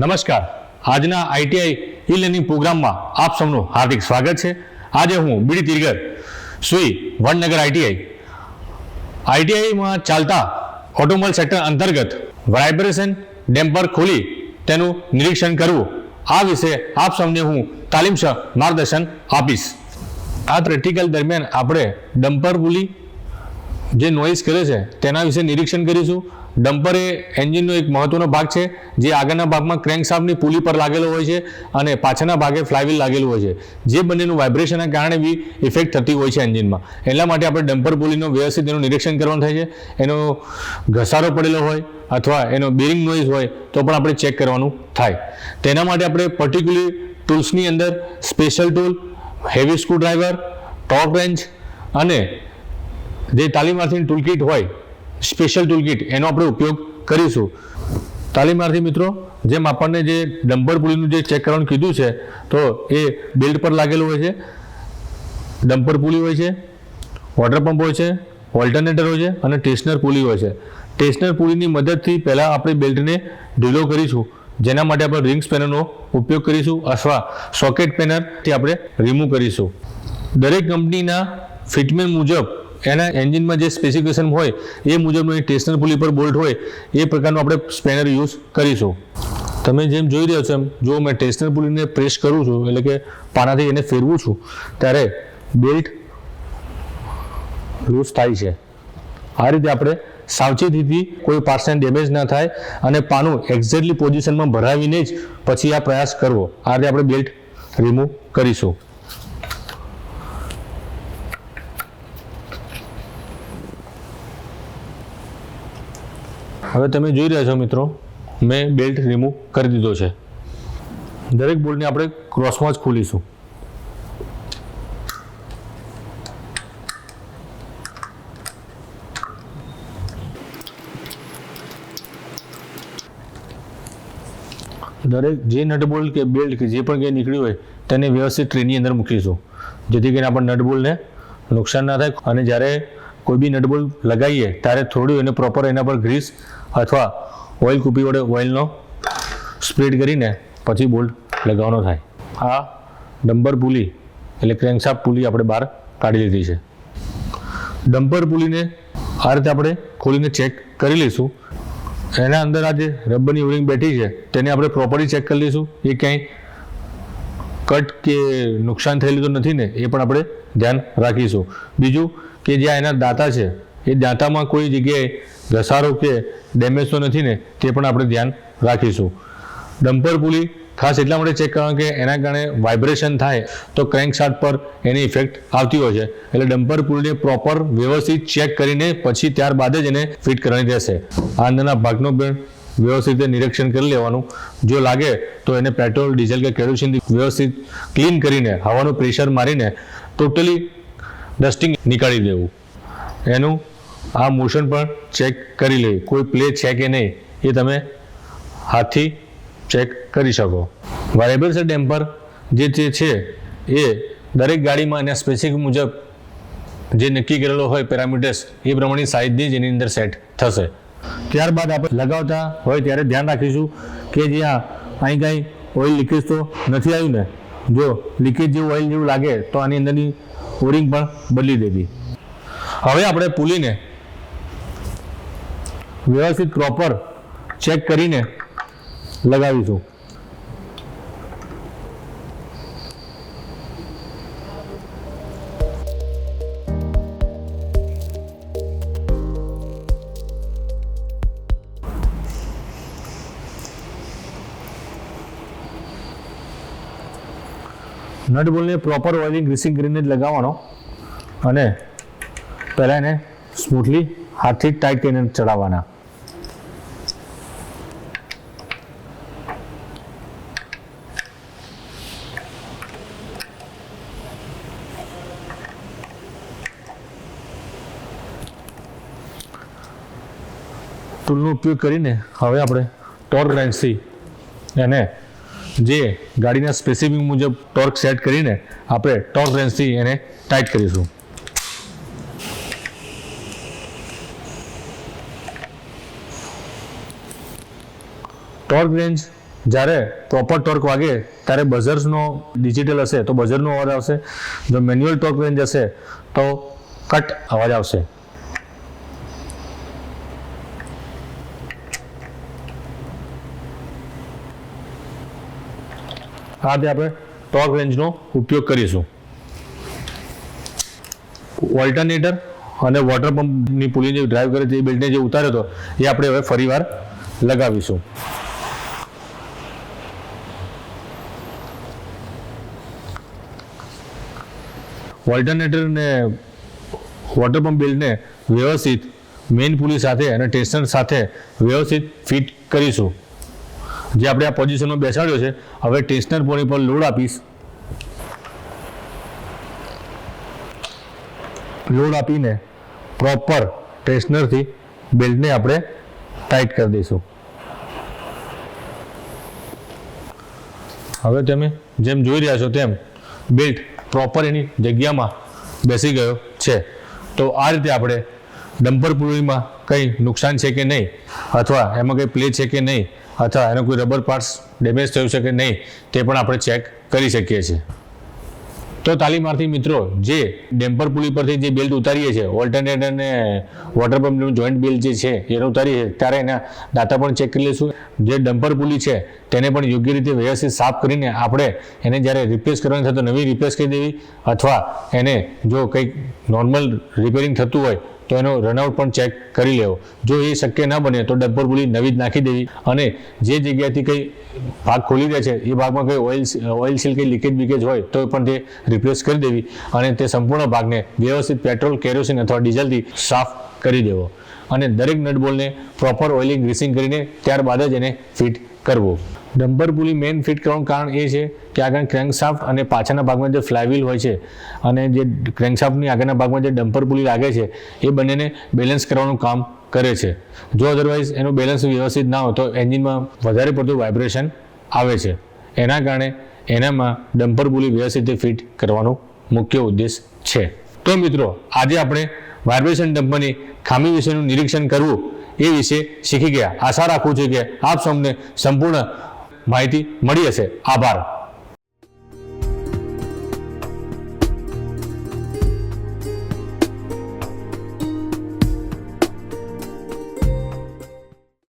નમસ્કાર. આજના ITI e learning પ્રોગ્રામમાં આપ સૌનું હાર્દિક સ્વાગત છે. આજે હું બીડી તિરગર સુઈ વડનગર આઈટીઆઈ. આઈટીઆઈમાં ચાલતા ઓટોમોબાઈલ સેક્ટર અંતર્ગત વાઇબ્રેશન ડેમ્પર ખોલી તેનું નિરીક્ષણ કરવું. આ વિશે આપ સૌને હું તાલીમસહ માર્ગદર્શન આપીશ. આ પ્રેક્ટિકલ દરમિયાન આપણે ડમ્પર પુલી જે નોઇઝ કરે છે તેના વિશે નિરીક્ષણ કરીશું. ડમ્પર એ એન્જિનનો એક મહત્વનો ભાગ છે, જે આગળના ભાગમાં ક્રેન્ક શાફ્ટની પુલી પર લાગેલો હોય છે અને પાછળના ભાગે ફ્લાયવીલ લાગેલું હોય છે. જે બંનેનું વાઇબ્રેશનના કારણે બી ઇફેક્ટ થતી હોય છે એન્જિનમાં. એટલા માટે આપણે ડમ્પર પુલીનો વ્યવસ્થિત એનું નિરીક્ષણ કરવાનું થાય છે. એનો ઘસારો પડેલો હોય અથવા એનો બેરિંગ નોઇઝ હોય તો પણ આપણે ચેક કરવાનું થાય. તેના માટે આપણે પર્ટિક્યુલર ટૂલ્સની અંદર special tool heavy screwdriver top range અને જે તાલીમાર્થીની ટૂલકીટ હોય સ્પેશિયલ ટૂલકીટ એનો આપણે ઉપયોગ કરીશું. તાલીમાર્થી મિત્રો, જેમ આપણને જે ડમ્પર પુલીનું જે ચેક કરવાનું કીધું છે, તો એ બેલ્ટ પર લાગેલું હોય છે. ડમ્પર પુલી હોય છે વોટર પંપ હોય છે ઓલ્ટરનેટર હોય છે અને ટેસ્ટનર પુલી હોય છે. ટેસ્ટનર પુલીની મદદથી પહેલાં આપણે બેલ્ટને ઢીલો કરીશું. જેના માટે આપણે રિંગ સ્પેનરનો ઉપયોગ કરીશું અથવા સોકેટ પેનરથી આપણે રિમૂવ કરીશું. દરેક કંપનીના ફિટમેન્ટ મુજબ એના એન્જિનમાં જે સ્પેસિફિકેશન હોય, એ મુજબનું એ ટેસ્ટર પુલી પર બોલ્ટ હોય, એ પ્રકારનું આપણે સ્પેનર યુઝ કરીશું. તમે જેમ જોઈ રહ્યા છો એમ, જો મેં ટેસ્ટર પુલીને પ્રેસ કરું છું, એટલે કે પાનાથી એને ફેરવું છું, ત્યારે બેલ્ટ લૂઝ થાય છે. આ રીતે આપણે સાવચેતીથી કોઈ પાર્ટ્સને ડેમેજ ના થાય અને પાનું એક્ઝેક્ટલી પોઝિશનમાં ભરાવીને જ પછી આ પ્રયાસ કરવો. આ રીતે આપણે બેલ્ટ રિમૂવ કરીશું. હવે તમે જોઈ રહ્યા છો મિત્રો, મેં બેલ્ટ રિમૂવ કરી દીધો છે. દરેક બોલ્ટને આપણે ક્રોસમાં જ ખોલીશું. દરેક જે નટ બોલ્ટ કે બેલ્ટ કે જે પણ કંઈ નીકળ્યું હોય, તેને વ્યવસ્થિત ટ્રેની અંદર મૂકીશું. જેથી કરીને આપણે નટ નુકસાન ના થાય અને જ્યારે કોઈ બી નટ બોલ્ટ લગાવીએ, ત્યારે થોડું એને પ્રોપર એના પર ગ્રીસ અથવા ઓઇલ કૂપી વડે ઓઇલનો સ્પ્રેડ કરીને પછી બોલ્ટ લગાવવાનો થાય. આ ડમ્બર પુલી એટલે ક્રેન્કશાફ્ટ પુલી આપણે બહાર કાઢી લીધી છે. ડમ્પર પુલીને આ રીતે આપણે ખોલીને ચેક કરી લઈશું. એના અંદર આ જે રબરની ઓરિંગ બેઠી છે, તેને આપણે પ્રોપરલી ચેક કરી લઈશું. એ ક્યાંય કટ કે નુકસાન થયેલું તો નથી ને, એ પણ આપણે ધ્યાન રાખીશું. બીજું કે જ્યાં એના દાંતા છે એ દાંતામાં કોઈ જગ્યાએ ઘસારો કે ડેમેજ તો નથી ને, તે પણ આપણે ધ્યાન રાખીશું. ડમ્પર પુલી ખાસ એટલા માટે ચેક કારણ કે એના કારણે વાઇબ્રેશન થાય તો ક્રેન્ક શાફ્ટ પર એની ઇફેક્ટ આવતી હોય છે. એટલે ડમ્પર પુલને પ્રોપર વ્યવસ્થિત ચેક કરીને પછી ત્યારબાદ જ એને ફિટ કરવાની રહેશે. આ અંદરના ભાગનો પણ વ્યવસ્થિત રીતે નિરીક્ષણ કરી લેવાનું. જો લાગે તો એને પેટ્રોલ, ડીઝલ કે કેરોસીનથી વ્યવસ્થિત ક્લીન કરીને, હવાનું પ્રેશર મારીને ટોટલી ડસ્ટિંગ નીકાળી દેવું. એનું આ મોશન પણ ચેક કરી લે. કોઈ પ્લે છે કે નહીં, એ તમે હાથથી ચેક કરી શકો. વાઇબ્રેશન ડેમ્પર જે જે છે, એ દરેક ગાડીમાં એના સ્પેસિફિક મુજબ જે નક્કી કરેલો હોય પેરામીટર્સ એ પ્રમાણે સાઇઝની જ એની અંદર સેટ થશે. ત્યારબાદ આપણે લગાવતા હોય ત્યારે ધ્યાન રાખીશું કે જ્યાં અહીં કાંઈ ઓઇલ લીકેજ તો નથી આવ્યું ને, જો લીકેજ જેવું ઓઇલ જેવું લાગે તો આની અંદરની ઓરિંગ પણ બદલી દેવી. હવે આપણે પુલીને વ્યવસ્થિત પ્રોપર ચેક કરીને લગાવીશું. નટ બોલને પ્રોપર ઓઇલિંગ ગ્રીસિંગ કરીને જ લગાવવાનો. અને પહેલાં એને સ્મૂથલી હાથથી ટાઈટ કરીને ચડાવવાના. ટૂલનો ઉપયોગ કરીને હવે આપણે ટોર્ક રેન્જથી એને જે ગાડીના સ્પેસિફિક મુજબ ટોર્ક સેટ કરીને આપણે ટોર્ક રેન્જથી એને ટાઈટ કરીશું. ટોર્ક રેન્જ જ્યારે પ્રોપર ટોર્ક વાગે ત્યારે બઝર્સનો ડિજિટલ હશે તો બઝરનો અવાજ આવશે. જો મેન્યુઅલ ટોર્ક રેન્જ હશે તો કટ અવાજ આવશે. આ રીતે આપણે ટોર્ક રેન્જનો ઉપયોગ કરીશું. ઓલ્ટરનેટર અને વોટર પંપની પુલી જે ડ્રાઈવ કરે છે, એ બેલ્ટને જે ઉતાર્યો હતો, એ આપણે હવે ફરીવાર લગાવીશું. ઓલ્ટરનેટર ને વોટર પંપ બેલ્ટને વ્યવસ્થિત મેઇન પુલી સાથે અને ટેસ્ટર સાથે વ્યવસ્થિત ફિટ કરીશું. જે આપણે આ પોઝિશનમાં બેસાડ્યો છે, હવે ટેસ્ટર પોની પર લોડ આપીશ. લોડ આપીને પ્રોપર ટેસ્ટનરથી બેલ્ટને આપણે ટાઈટ કરી દઈશું. હવે તમે જેમ જોઈ રહ્યા છો તેમ બેલ્ટ પ્રોપર એની જગ્યામાં બેસી ગયો છે. તો આ રીતે આપણે ડમ્પર પુરીમાં કંઈ નુકસાન છે કે નહીં? અથવા એમાં કંઈ પ્લે છે કે નહીં? અથવા એનો કોઈ રબર પાર્ટ્સ ડેમેજ થયું છે કે નહીં, તે પણ આપણે ચેક કરી શકીએ છીએ. તો તાલીમાર્થી મિત્રો, જે ડેમ્પર પુલી પરથી જે બેલ્ટ ઉતારીએ છીએ ઓલ્ટરનેટ અને વોટર પંપનું જોઈન્ટ બેલ્ટ જે છે, એને ઉતારીએ ત્યારે એના દાતા પણ ચેક કરી લઈશું. જે ડમ્પર પુલી છે, તેને પણ યોગ્ય રીતે વ્યવસ્થિત સાફ કરીને આપણે એને જ્યારે રિપ્લેસ કરવાની થતો નવી રિપ્લેસ કરી દેવી, અથવા એને જો કંઈક નોર્મલ રિપેરિંગ થતું હોય તો એનો રનઆઉટ પણ ચેક કરી લેવો. જો એ શક્ય ન બને તો ડબ્બર પુલી નવી જ નાખી દેવી. અને જે જગ્યાથી કંઈ ભાગ ખોલી રહે છે, એ ભાગમાં કંઈ ઓઇલ ઓઇલ સીલ કંઈ લીકેજ બીકેજ હોય, તો પણ તે રિપ્લેસ કરી દેવી અને તે સંપૂર્ણ ભાગને વ્યવસ્થિત પેટ્રોલ કેરોસીન અથવા ડીઝલથી સાફ કરી દેવો. અને દરેક નટબોલને પ્રોપર ઓઇલિંગ ગ્રીસિંગ કરીને ત્યારબાદ જ એને ફિટ કરવો. ડમ્પર પુલી મેઇન ફિટ કરવાનું કારણ એ છે કે આગળ ક્રેન્કશાફ્ટ અને પાછળના ભાગમાં જે ફ્લાયવ્હીલ હોય છે અને જે ક્રેન્કશાફ્ટની આગળના ભાગમાં જે ડમ્પર પુલી લાગે છે, એ બંનેને બેલેન્સ કરવાનું કામ કરે છે. જો અધરવાઇઝ એનું બેલેન્સ વ્યવસ્થિત ના હોય તો એન્જિનમાં વધારે પડતું વાઇબ્રેશન આવે છે. એના કારણે એનામાં ડમ્પર પુલી વ્યવસ્થિત ફિટ કરવાનો મુખ્ય ઉદ્દેશ છે. તો મિત્રો, આજે આપણે વાઇબ્રેશન ડમ્પની ખામી વિશેનું નિરીક્ષણ કરવું એ વિશે શીખી ગયા. આશા રાખું છું કે આપ સૌને સંપૂર્ણ માહિતી મળી હશે. આભાર.